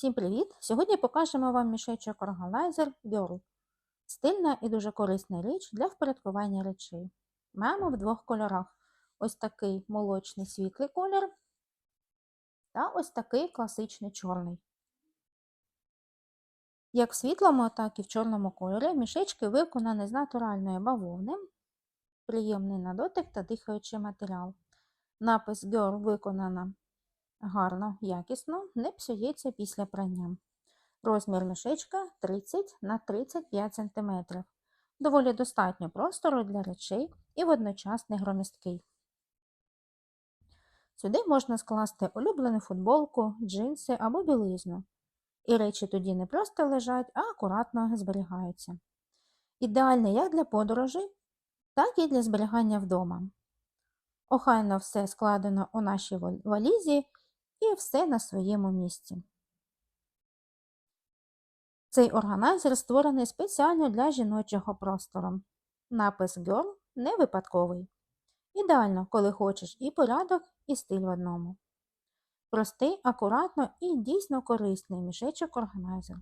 Всім привіт! Сьогодні покажемо вам мішечок Organizer Girl. Стильна і дуже корисна річ для впорядкування речей. Маємо в двох кольорах: ось такий молочний світлий колір та ось такий класичний чорний. Як в світлому, так і в чорному кольорі мішечки виконані з натуральної бавовни, приємний на дотик та дихаючий матеріал. Напис Girl виконана гарно, якісно, не псується після прання. Розмір мішечка 30 на 35 см. Доволі достатньо простору для речей і водночас не громісткий. Сюди можна скласти улюблену футболку, джинси або білизну. І речі тоді не просто лежать, а акуратно зберігаються. Ідеальний як для подорожей, так і для зберігання вдома. Охайно все складено у нашій валізі і все на своєму місці. Цей органайзер створений спеціально для жіночого простору. Напис Girl не випадковий. Ідеально, коли хочеш і порядок, і стиль в одному. Простий, акуратно і дійсно корисний мішечок органайзер.